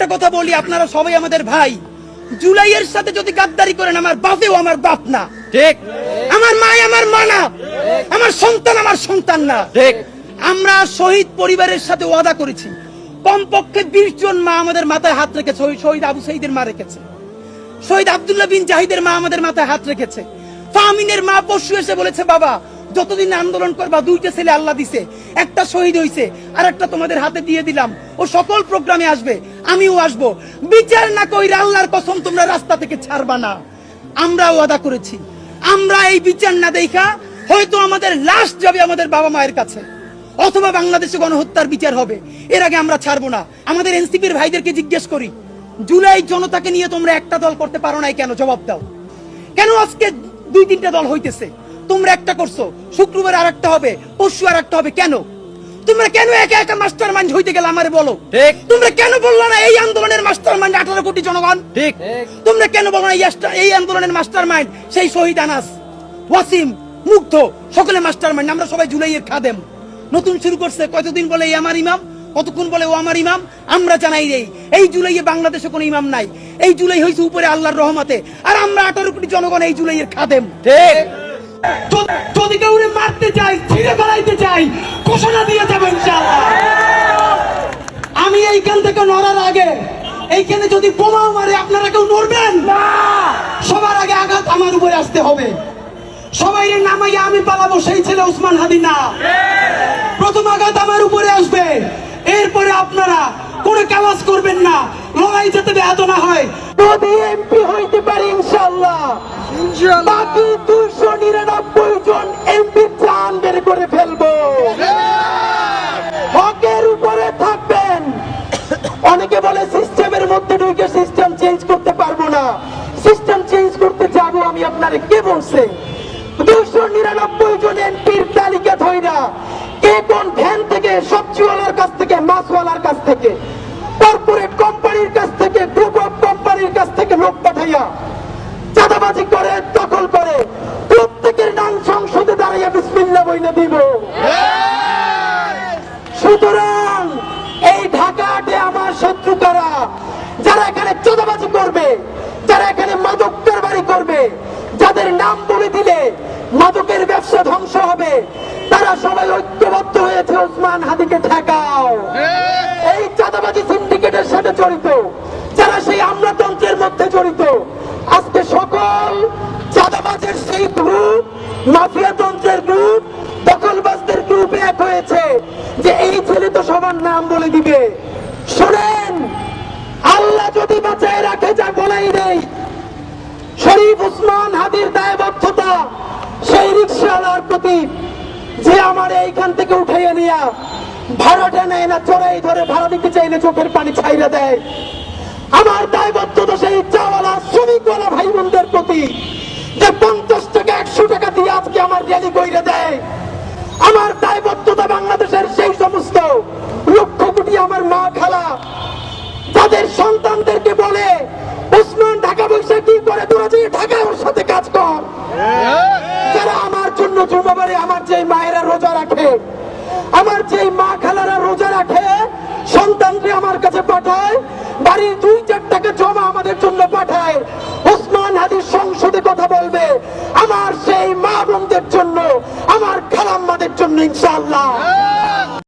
একটা কথা বলি আপনারা সবাই আমাদের ভাই। জুলাইয়ের সাথে যদি গাদ্দারি করেন আমার বাপেও আমার বাপ না। ঠিক। আমার মা আমার মা না। আমার সন্তান আমার সন্তান না। ঠিক। আমরা শহীদ পরিবারের সাথে ওয়াদা করেছি। কমপক্ষে বিশ জন মা আমাদের মাথায় হাত রেখেছে। শহীদ আবু সাইদের মা রেখেছে। শহীদ আব্দুল্লাহ বিন জাহিদের মা আমাদের মাথায় হাত রেখেছে। ফামিনের মা পশু এসে বলেছে বাবা যতদিন আন্দোলন করবা, দুইটা ছেলে আল্লাহ দিছে। একটা শহীদ হইছে আর একটা তোমাদের হাতে দিয়ে দিলাম। ও সকল প্রোগ্রামে আসবে, আমিও আসব। বিচার না কইরা আল্লাহর কসম তোমরা রাস্তা থেকে ছাড়বা না। আমরা ওয়াদা করেছি। আমরা এই বিচার না দেখা, হয়তো আমাদের লাশ যাবে আমাদের বাবা মায়ের কাছে। অথবা বাংলাদেশে গণহত্যার বিচার হবে। এর আগে আমরা ছাড়বো না। আমাদের এনসিপির ভাইদেরকে জিজ্ঞেস করি, জুলাই জনতাকে নিয়ে তোমরা একটা দল করতে পারো নাই কেন? জবাব দাও। কেন আজকে দুই তিনটা দল হইতেছে? তোমরা একটা করছ। শুক্রবার আর একটা হবে পরশু আর একটা হবে কেন? তোমরা কেন একা একা মাস্টার মাইন্ড হইতে গেলে আমারে বলো? ঠিক। তোমরা কেন বলল না এই আন্দোলনের মাস্টার মাইন্ড আঠারো কোটি জনগণ? ঠিক। তোমরা কেন বলো না এই আন্দোলনের মাস্টার মাইন্ড সেই শহীদ আনাস ওয়াসিম মুগ্ধ সকলে মাস্টার মাইন্ড আমরা সবাই জুলাইয়ের খাদেম। নতুন শুরু করছে কতদিন বলে এই আমার ইমাম? কতক্ষণ বলে ও আমার ইমাম? আমরা জানাই এই এই জুলাইয়ে বাংলাদেশে কোনো ইমাম নাই। এই জুলাই হয়েছে উপরে আল্লাহর রহমতে আর আমরা আঠারো কোটি জনগণ এই জুলাইয়ের খাদেম। ঠিক। যদি- যদি কেউ মারতে চাই ছিঁড়ে বেড়াইতে চাই ঘোষণা দিয়ে যাব ইনশাআল্লাহ। আমি এইখান থেকে নড়ার আগে এইখানে যদি বোমাও মারে আপনারা কেউ নড়বেন? না। সবার আগে আঘাত আমার উপরে আসতে হবে। সবাই নামাইয়া আমি পালাবো সেই ছেলে উসমান হাদি না। প্রথম আঘাত আমার উপরে আসবে। এরপরে আপনারা কোনো কাজ করবেন না। লড়াই যাতে ব্যাহত না হয়। যদি এমপি হইতে পারে বাকি দুশো আপনারে কে বলছে? দুশো নিরানব্বই জন এমপির তালিকা ধইরা কে কোন ভ্যান থেকে, সবজিওয়ালার কাছ থেকে, মাছওয়ালার কাছ থেকে, কর্পোরেট কোম্পানির কাছ থেকে গ্রুপ অফ কোম্পানির কাছ থেকে লোক পাঠাইয়া চাঁদাবাজি করে, দখল করে, প্রত্যেকের নাম সংসদে দাঁড়িয়ে বিসমিল্লা বইনে দিব। সুতরাং এই ঢাকাতে আমার শত্রু কারা? যারা এখানে চাঁদাবাজি করবে, যারা এখানে মাদক যাদের নাম বলে দিলে মাদকের ব্যবসা ধ্বংস হবে, তারা সবাই ঐক্যবদ্ধ হয়েছে ওসমান হাদিকে ঠেকাও। এই চাঁদাবাজি সিন্ডিকেটের সাথে জড়িত, যারা সেই আমলাতন্ত্রের মধ্যে জড়িত, আজকে সকল চাঁদাবাজের সেই গ্রুপ মাফিয়াতন্ত্রের গ্রুপ দখলবাজদের গ্রুপ এক হয়েছে, যে এই ছেলে তো সবার নাম বলে দিবে। সেই রিক্সাওয়ালার প্রতি যে আমার এইখান থেকে উঠাইয়া নিয়া ভাড়াটা নেয় না চড়াই ধরে ভাড়া দিতে চাইলে চোখের পানি ছাইরা দেয়। আমার দায়বদ্ধতা সেই চাওয়ালা শ্রমিকওয়ালা ভাই বোনদের প্রতি যে পঞ্চাশ টাকা, একশো টাকা দিয়ে আজকে আমার র্যালি কইরে দেয়। আমার দায়বদ্ধতা বাংলাদেশের সেই সমস্ত লক্ষ কোটি আমার মা খালা তাদের সন্তানদেরকে বলে, উসমান ঢাকা বসে কি করে তোরা যে ঢাকায় ওর সাথে কাজ কর। যারা আমার জন্য জুমাবারে আমার যেই মায়েরা রোজা রাখে, আমার যেই মা খালারা রোজা রাখে, সন্তানকে আমার কাছে পাঠায় বাড়ির দুই চার টাকা জমা আমাদের জন্য পাঠায়। ওসমান হাদির সংসদে কথা বলবে, আমার সেই মা বোনদের জন্য, আমার খালাম্মাদের জন্য ইনশাআল্লাহ।